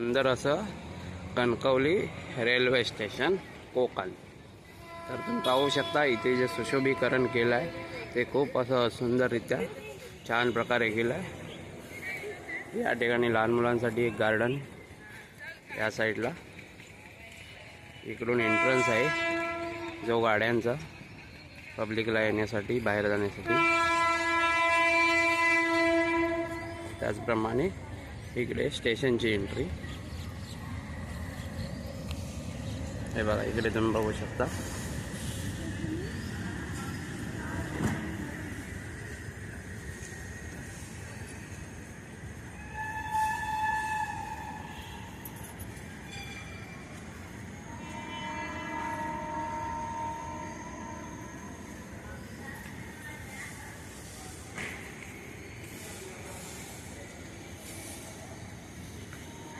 सुंदर असं Kankavli railway station Konkan. तर तुम्ही पाहू शकता इथे जे सुशोभीकरण केलं आहे ते खूप असं सुंदररित्या छान प्रकारे केलं आहे या ठिकाणी लहान मुलांसाठी एक गार्डन या साईडला इकडून एंट्रन्स आहे जो गाड्यांचा पब्लिकला येण्यासाठी बाहेर जाण्यासाठी. त्याचप्रमाणे इकडे स्टेशनची एंट्री हे बघा इकडे तुम्ही बघू शकता